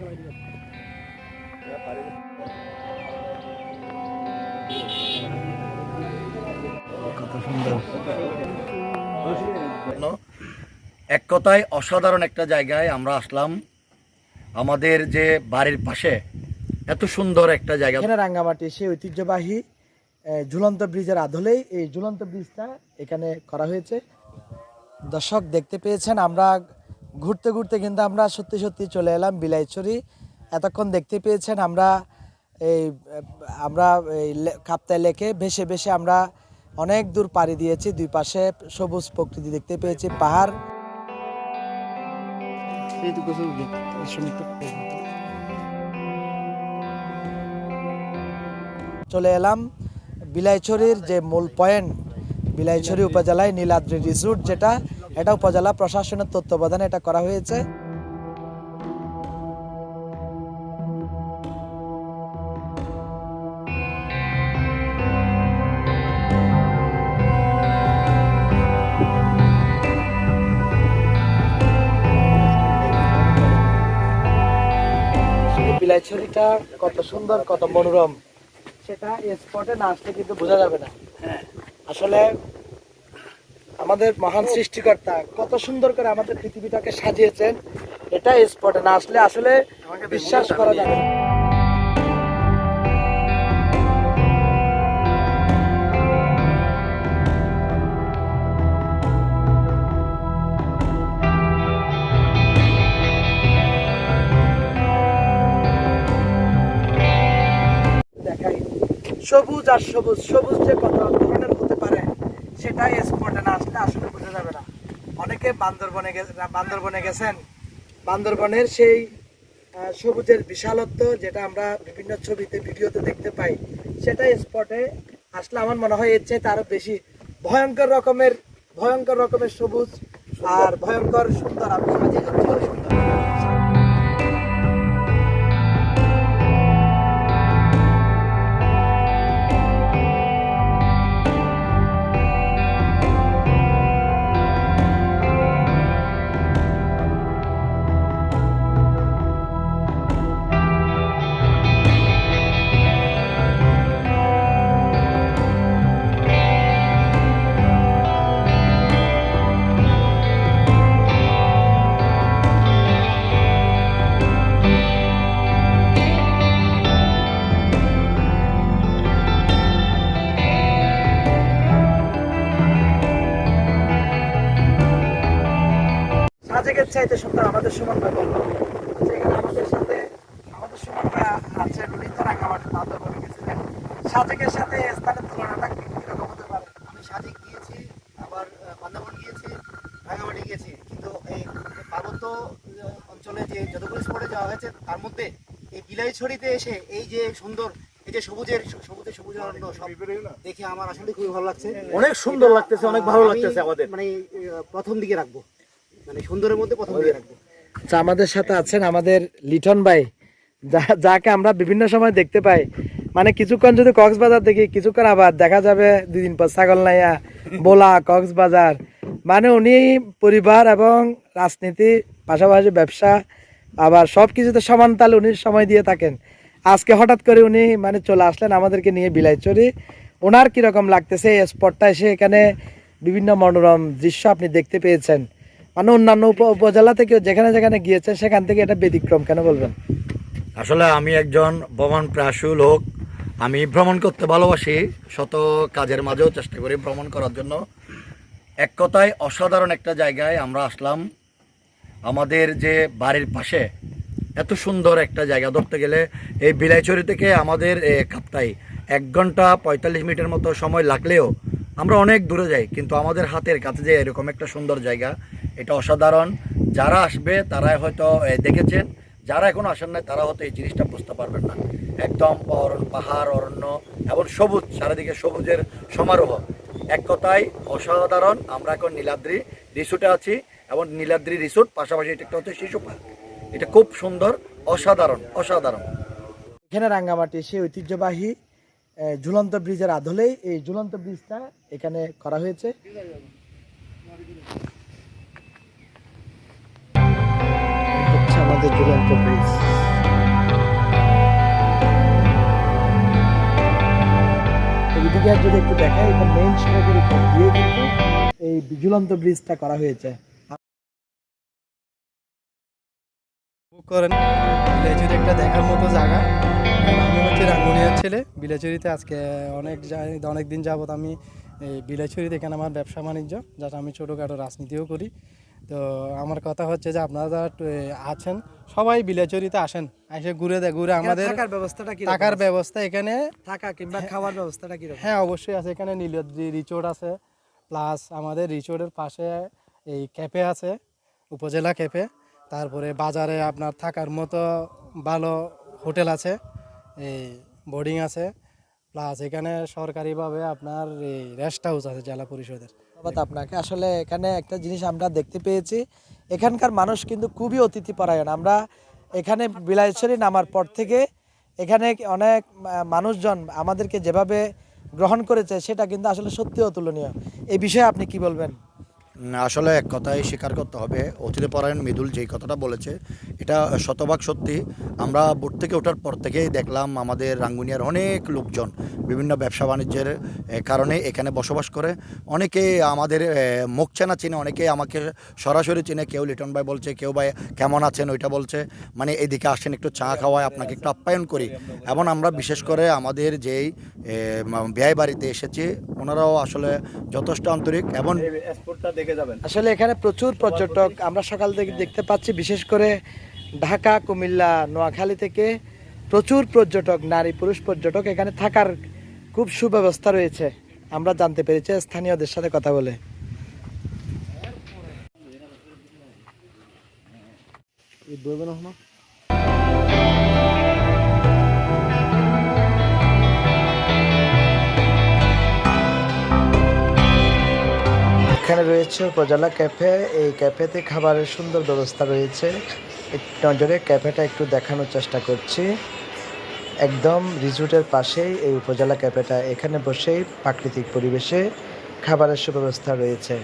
এক কথায় অসাধারণ একটা জায়গায় আমরা আসলাম। আমাদের যে বাড়ির পাশে, এত সুন্দর একটা জায়গা। রাঙ্গামাটি সেই ঐতিহ্যবাহী ঝুলন্ত ব্রিজের আদলেই এই ঝুলন্ত ব্রিজটা এখানে করা হয়েছে। দর্শক দেখতে পেয়েছেন, আমরা ঘুরতে ঘুরতে কিন্তু আমরা সত্যি সত্যি চলে এলাম বিলাইছড়ি। এতক্ষণ দেখতে পেয়েছেন আমরা এই আমরা এই কাপ্তাই লেকে ভেসে ভেসে আমরা অনেক দূর পাড়ি দিয়েছি দুই পাশে সবুজ প্রকৃতি দেখতে পেয়েছি পাহাড়। চলে এলাম বিলাইছড়ির যে মূল পয়েন্ট বিলাইছড়ি উপজেলায় নীলাদ্রি রিসোর্ট যেটা এটা উপজেলা প্রশাসনের তত্ত্বাবধানে এটা করা হয়েছে। বিলাইছড়িটা কত সুন্দর কত মনোরম সেটা স্পটে না আসলে কিন্তু বোঝা যাবে না। আসলে আমাদের মহান সৃষ্টিকর্তা কত সুন্দর করে আমাদের পৃথিবীটাকে সাজিয়েছেন। এটা স্পটে না আসলে আসলে বিশ্বাস করা যাবে সবুজ আর সবুজ সবুজ যে পারে সেটাই স্পটে না আসলে আসলে বোঝা যাবে না। অনেকে বান্দরবনে বান্দরবনে গেছেন। বান্দরবনের সেই সবুজের বিশালত্ব যেটা আমরা বিভিন্ন ছবিতে, ভিডিওতে দেখতে পাই, সেটাই স্পটে আসলে আমার মনে হয় এর চাইতে আরও বেশি ভয়ঙ্কর রকমের ভয়ঙ্কর রকমের সবুজ আর ভয়ঙ্কর সুন্দর আমি চাইতে সুন্দর আমাদের সুমন ভাই বলল আমাদের সাথে আমাদের সুমন ভাই আছে বান্দরবনে গেছিলেন সাজেকের সাথে স্থানের তুলনাটা কীরকম হতে পারে? আমি সাজেক গিয়েছি আবার আহ, বান্দারবান গিয়েছি রাঙামাটি গিয়েছি। কিন্তু এই পার্বত্য অঞ্চলে যে যতগুলো স্পটে যাওয়া হয়েছে তার মধ্যে এই বিলাইছড়িতে এসে এই যে সুন্দর এই যে সবুজের সবুজের সবুজ অরণ্য দেখে আমার আসলে খুবই ভালো লাগছে। অনেক সুন্দর লাগতেছে অনেক ভালো লাগতেছে আমাদের। মানে প্রথম দিকে রাখব। মানে সুন্দরের মধ্যে প্রথম দিকে রাখব। আচ্ছা আমাদের সাথে আছেন আমাদের লিটন ভাই যাকে আমরা বিভিন্ন সময় দেখতে পাই। মানে কিছুক্ষণ যদি কক্সবাজার দেখি কিছুক্ষণ আবার দেখা যাবে দুই দিন পর ছাগল নাইয়া বোলা কক্সবাজার। মানে উনি পরিবার এবং রাজনীতি পাশাপাশি ব্যবসা আবার সব কিছুতে সমান তালে উনি সময় দিয়ে থাকেন। আজকে হঠাৎ করে উনি মানে চলে আসলেন আমাদেরকে নিয়ে বিলাইচুরি। ওনার কীরকম লাগতেছে এই স্পটটা এসে এখানে বিভিন্ন মনোরম দৃশ্য আপনি দেখতে পেয়েছেন। মানে অন্যান্য উপ- উপজেলা থেকে যেখানে যেখানে গিয়েছে, সেখান থেকে এটা ব্যতিক্রম, কেন বলবেন? আসলে আমি একজন ভ্রমণ প্রাসু লোক। আমি ভ্রমণ করতে ভালোবাসি, শত কাজের মাঝেও চেষ্টা করি ভ্রমণ করার জন্য। এক কথায়, অসাধারণ একটা জায়গায় আমরা আসলাম। আমাদের যে বাড়ির পাশে এত সুন্দর একটা জায়গা ধরতে গেলে, এই বিলাইছড়ি থেকে আমাদের কাপ্তাই। এক ঘণ্টা পঁয়তাল্লিশ মিনিটের মতো সময় লাগলেও আমরা অনেক দূরে যাই, কিন্তু আমাদের হাতের কাছে যে এরকম একটা সুন্দর জায়গা এটা অসাধারণ। যারা আসবে, তারাই হয়তো দেখেছেন। যারা এখন আসেন নাই, তারা হয়তো এই জিনিসটা বুঝতে পারবেন না। একদম পাহাড়, অরণ্য, এবং সবুজ, চারিদিকে সবুজের সমারোহ। এক কথায়, অসাধারণ। আমরা এখন নীলাদ্রি রিসোর্টে আছি, এবং নীলাদ্রি রিসোর্ট, পাশাপাশি এটা একটা হচ্ছে শিশু পার্ক। এটা খুব সুন্দর, অসাধারণ অসাধারণ। এখানে রাঙ্গামাটি সেই ঐতিহ্যবাহী ঝুলন্ত ব্রিজের আদলেই এই ঝুলন্ত ব্রিজটা এখানে করা হয়েছে। আমাদের ঝুলন্ত এদিকে যদি একটু এটা মেইন সড়কের উপর দিয়ে কিন্তু এই ব্রিজটা করা হয়েছে। করেন বিলেচুরি একটা দেখার মতো জায়গা। আমি হচ্ছে রাঙ্গুনিয়ার ছেলে। বিলেচুরিতে আজকে অনেক অনেক দিন যাবত আমি এই বিলাইছড়িতে এখানে আমার ব্যবসা বাণিজ্য, যাতে আমি ছোটোখাটো রাজনীতিও করি। তো আমার কথা হচ্ছে যে আপনারা যারা আছেন সবাই বিলাচুরিতে আসেন এসে ঘুরে দে ঘুরে আমাদের থাকার ব্যবস্থাটা কি টাকার ব্যবস্থা এখানে থাকা কিংবা খাওয়ার ব্যবস্থাটা কি হ্যাঁ অবশ্যই আছে। এখানে নীলদ্রি রিচোর্ট আছে প্লাস আমাদের রিচোর্টের পাশে এই ক্যাফে আছে উপজেলা ক্যাফে। তারপরে বাজারে আপনার থাকার মতো ভালো হোটেল আছে এই বোর্ডিং আছে। প্লাস এখানে সরকারিভাবে আপনার এই রেস্ট হাউস আছে জেলা পরিষদের। ধন্যবাদ আপনাকে। আসলে এখানে একটা জিনিস আমরা দেখতে পেয়েছি, এখানকার মানুষ কিন্তু খুবই অতিথি পরায়ণ। আমরা এখানে বিলাইশ্বরী নামার পর থেকে এখানে অনেক মানুষজন আমাদেরকে যেভাবে গ্রহণ করেছে, সেটা কিন্তু আসলে সত্যি অতুলনীয়। এই বিষয়ে আপনি কি বলবেন? আসলে এক কথাই স্বীকার করতে হবে অতিথি পরায়ণ মৃদুল যেই কথাটা বলেছে, এটা শতভাগ সত্যি। আমরা বোট থেকে ওঠার পর থেকেই দেখলাম আমাদের রাঙ্গুনিয়ার অনেক লোকজন বিভিন্ন ব্যবসা বাণিজ্যের কারণে এখানে বসবাস করে। অনেকে আমাদের মুখ চেনা চিনে, অনেকে আমাকে সরাসরি চিনে, কেউ লিটন ভাই বলছে, কেউ ভাই কেমন আছেন ওইটা বলছে। মানে এদিকে আসেন একটু চা খাওয়ায়, আপনাকে একটু আপ্যায়ন করি। এবং আমরা বিশেষ করে আমাদের যেই ব্যয় বাড়িতে এসেছি, ওনারাও আসলে যথেষ্ট আন্তরিক এবং আসলে এখানে প্রচুর পর্যটক আমরা সকাল থেকে দেখতে পাচ্ছি বিশেষ করে ঢাকা কুমিল্লা নোয়াখালী থেকে প্রচুর পর্যটক নারী পুরুষ পর্যটক এখানে থাকার খুব সুব্যবস্থা রয়েছে। আমরা জানতে পেরেছি স্থানীয়দের সাথে কথা বলে। এখানে রয়েছে উপজেলা ক্যাফে। এই ক্যাফেতে খাবারের সুন্দর ব্যবস্থা রয়েছে। নজরে ক্যাফেটা একটু দেখানোর চেষ্টা করছি। একদম রিজোর্টের পাশেই এই উপজেলা ক্যাফেটা। এখানে বসেই প্রাকৃতিক পরিবেশে খাবারের সুব্যবস্থা রয়েছে।